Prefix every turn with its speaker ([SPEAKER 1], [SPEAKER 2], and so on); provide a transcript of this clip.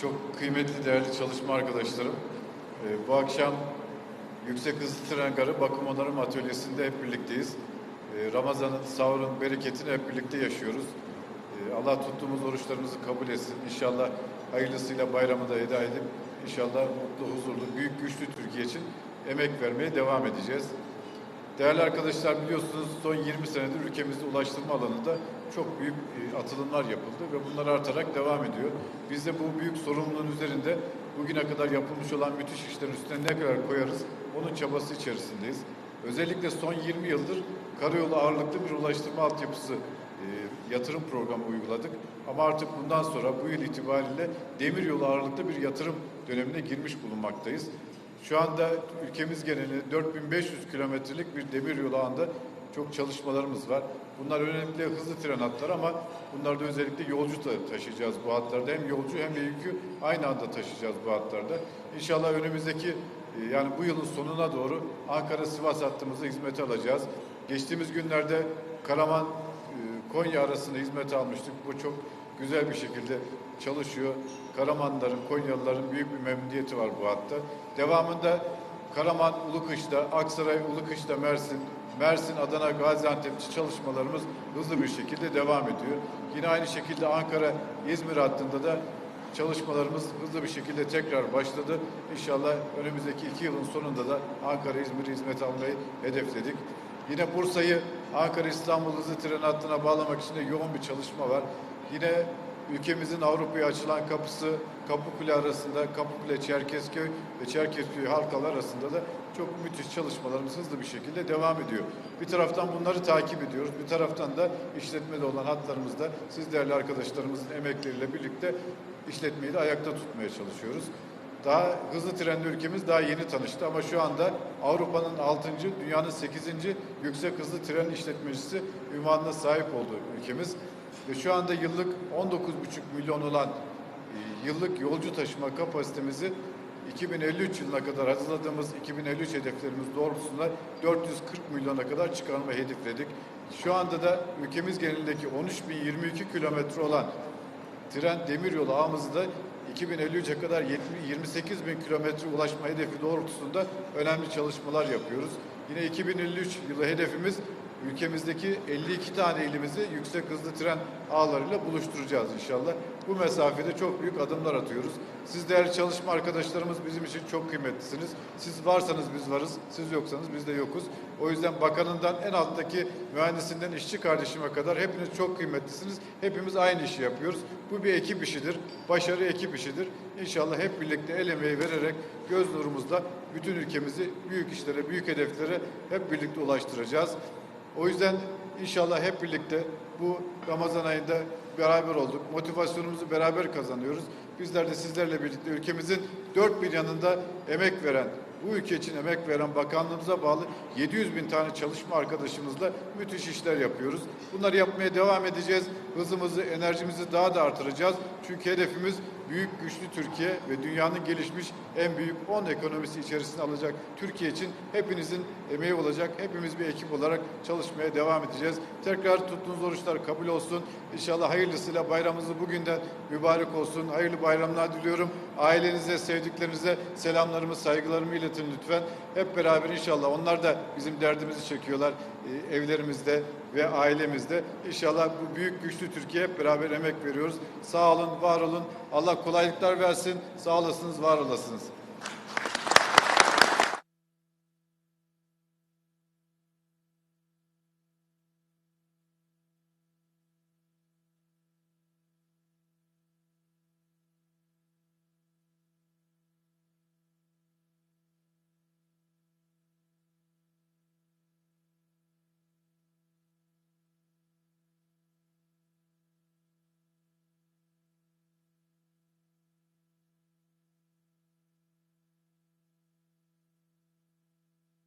[SPEAKER 1] Çok kıymetli, değerli çalışma arkadaşlarım. Ee, bu akşam Yüksek Hızlı Tren Garı Bakım Onarım Atölyesi'nde hep birlikteyiz. Ee, Ramazan'ın, sahurun bereketini hep birlikte yaşıyoruz. Ee, Allah tuttuğumuz oruçlarımızı kabul etsin. İnşallah hayırlısıyla bayramı da eda edip inşallah mutlu, huzurlu, büyük, güçlü Türkiye için emek vermeye devam edeceğiz. Değerli arkadaşlar biliyorsunuz son 20 senedir ülkemizde ulaştırma alanında çok büyük e, atılımlar yapıldı ve bunlar artarak devam ediyor. Biz de bu büyük sorumluluğun üzerinde bugüne kadar yapılmış olan müthiş işlerin üstüne ne kadar koyarız onun çabası içerisindeyiz. Özellikle son 20 yıldır karayolu ağırlıklı bir ulaştırma altyapısı e, yatırım programı uyguladık. Ama artık bundan sonra bu yıl itibariyle demiryolu ağırlıklı bir yatırım dönemine girmiş bulunmaktayız. Şu anda ülkemiz genelinde 4500 kilometrelik bir demiryolu ağında çok çalışmalarımız var. Bunlar önemli hızlı tren hatları ama bunlarda özellikle yolcu da taşıyacağız bu hatlarda. Hem yolcu hem de yükü aynı anda taşıyacağız bu hatlarda. İnşallah önümüzdeki e, yani bu yılın sonuna doğru Ankara-Sivas hattımızı hizmete alacağız. Geçtiğimiz günlerde Karaman e, Konya arasında hizmete almıştık. Bu çok güzel bir şekilde çalışıyor. Karamanlıların, Konyalıların büyük bir memnuniyeti var bu hatta. Devamında Karaman, Ulukış'ta, Aksaray, Ulukış'ta, Mersin, Mersin, Adana, Gaziantep'çi çalışmalarımız hızlı bir şekilde devam ediyor. Yine aynı şekilde Ankara, İzmir hattında da çalışmalarımız hızlı bir şekilde tekrar başladı. İnşallah önümüzdeki iki yılın sonunda da Ankara, İzmir'i hizmet almayı hedefledik. Yine Bursa'yı Ankara İstanbul hızlı tren hattına bağlamak için de yoğun bir çalışma var. Yine ülkemizin Avrupa'ya açılan kapısı Kapıkule arasında Kapıkule Çerkezköy ve Çerkezköy halkalar arasında da çok müthiş çalışmalarımız hızlı bir şekilde devam ediyor. Bir taraftan bunları takip ediyoruz. Bir taraftan da işletmede olan hatlarımızda siz değerli arkadaşlarımızın emekleriyle birlikte işletmeyi de ayakta tutmaya çalışıyoruz. Daha hızlı trenli ülkemiz daha yeni tanıştı ama şu anda Avrupa'nın 6. dünyanın 8. yüksek hızlı tren işletmecisi ünvanına sahip olduğu ülkemiz. Ve şu anda yıllık 19,5 milyon olan e, yıllık yolcu taşıma kapasitemizi 2053 yılına kadar hazırladığımız 2053 hedeflerimiz doğrultusunda 440 milyona kadar çıkarmayı hedefledik. Şu anda da ülkemiz genelindeki 13.022 kilometre olan tren demiryolu ağımızı da 2053'e kadar 20 28 bin kilometre ulaşma hedefi doğrultusunda önemli çalışmalar yapıyoruz. Yine 2053 yılı hedefimiz ülkemizdeki 52 tane ilimizi yüksek hızlı tren ağlarıyla buluşturacağız inşallah. Bu mesafede çok büyük adımlar atıyoruz. Siz değerli çalışma arkadaşlarımız bizim için çok kıymetlisiniz. Siz varsanız biz varız, siz yoksanız biz de yokuz. O yüzden bakanından en alttaki mühendisinden işçi kardeşime kadar hepiniz çok kıymetlisiniz. Hepimiz aynı işi yapıyoruz. Bu bir ekip işidir. Başarı ekip işidir. İnşallah hep birlikte el emeği vererek göz nurumuzla bütün ülkemizi büyük işlere, büyük hedeflere hep birlikte ulaştıracağız. O yüzden inşallah hep birlikte bu Ramazan ayında beraber olduk. Motivasyonumuzu beraber kazanıyoruz. Bizler de sizlerle birlikte ülkemizin dört bir yanında emek veren, bu ülke için emek veren bakanlığımıza bağlı 700 bin tane çalışma arkadaşımızla müthiş işler yapıyoruz. Bunları yapmaya devam edeceğiz. Hızımızı, enerjimizi daha da artıracağız. Çünkü hedefimiz büyük, güçlü Türkiye ve dünyanın gelişmiş en büyük 10 ekonomisi içerisine alacak Türkiye için hepinizin emeği olacak. Hepimiz bir ekip olarak çalışmaya devam edeceğiz. Tekrar tuttuğunuz oruçlar kabul olsun. İnşallah hayırlısıyla bayramımızı bugünden mübarek olsun. Hayırlı bayramlar diliyorum. Ailenize, sevdiklerinize selamlarımı, saygılarımı iletin lütfen. Hep beraber inşallah onlar da bizim derdimizi çekiyorlar evlerimizde ve ailemizde. İnşallah bu büyük güçlü Türkiye hep beraber emek veriyoruz. Sağ olun, var olun. Allah kolaylıklar versin. Sağ olasınız, var olasınız.